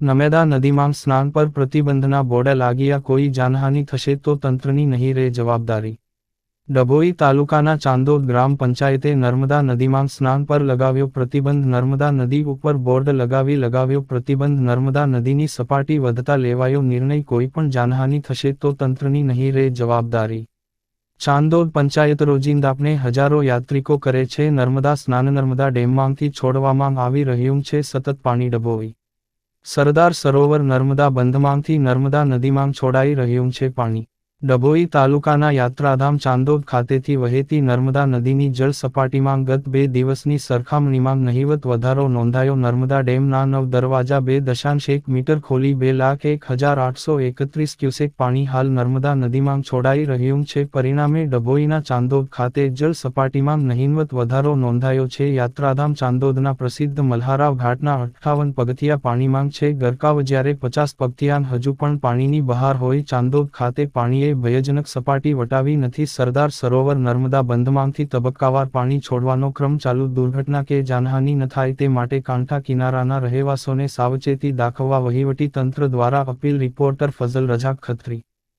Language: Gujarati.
નર્મદા નદીમાં સ્નાન પર પ્રતિબંધના બોર્ડ લાગ્યા કોઈ જાનહાનિ થશે તો તંત્રની નહીં રહે જવાબદારી. ડભોઈ તાલુકાના ચાંદોદ ગ્રામ પંચાયતે નર્મદા નદીમાં સ્નાન પર લગાવ્યો પ્રતિબંધ નર્મદા નદી ઉપર બોર્ડ લગાવી લગાવ્યો પ્રતિબંધ નર્મદા નદીની સપાટી વધતા લેવાયો નિર્ણય કોઈ પણ જાનહાનિ થશે તો તંત્રની નહીં રહે જવાબદારી. ચાંદોદ પંચાયત રોજિંદાપને હજારો યાત્રિકો કરે છે નર્મદા સ્નાન નર્મદા ડેમમાંથી છોડવામાં આવી રહ્યું છે સતત પાણી ડભોઈ. સરદાર સરોવર નર્મદા બંધમાંથી નર્મદા નદીમાં છોડાઈ રહ્યું છે પાણી. ડભોઈ તાલુકાના યાત્રાધામ ચાંદોદ ખાતેથી વહેતી નર્મદા નદીની જળ સપાટીમાં ગત બે દિવસની સરખામણીમાં નહિવત વધારો નોંધાયો. નર્મદા ડેમના નવ દરવાજા બે દશાંશ એક મીટર ખોલી બે લાખ એક હજાર આઠસો એકત્રીસ ક્યુસેક પાણી હાલ નર્મદા નદીમાં છોડાઈ રહ્યું છે. પરિણામે ડભોઈના ચાંદોદ ખાતે જળ સપાટીમાં નહીવત વધારો નોંધાયો છે. યાત્રાધામ ચાંદોદના પ્રસિદ્ધ મલ્હારાવ ઘાટના અઠ્ઠાવન પગથિયા પાણીમાં છે. ગરકાવ જ્યારે પચાસ પગથિયાન હજુ પણ પાણીની બહાર હોય. ચાંદોદ ખાતે પાણીએ ભયજનક સપાટી વટાવી નથી, સરદાર સરોવર નર્મદા બંધમાંથી તબક્કાવાર પાણી છોડવાનો ક્રમ ચાલુ, દુર્ઘટના કે જાનહાનિ ન થાય તે માટે કાંઠા કિનારાના રહેવાસોને સાવચેતી દાખવવા વહીવટી તંત્ર દ્વારા અપીલ, રિપોર્ટર ફઝલ રજા ખત્રી.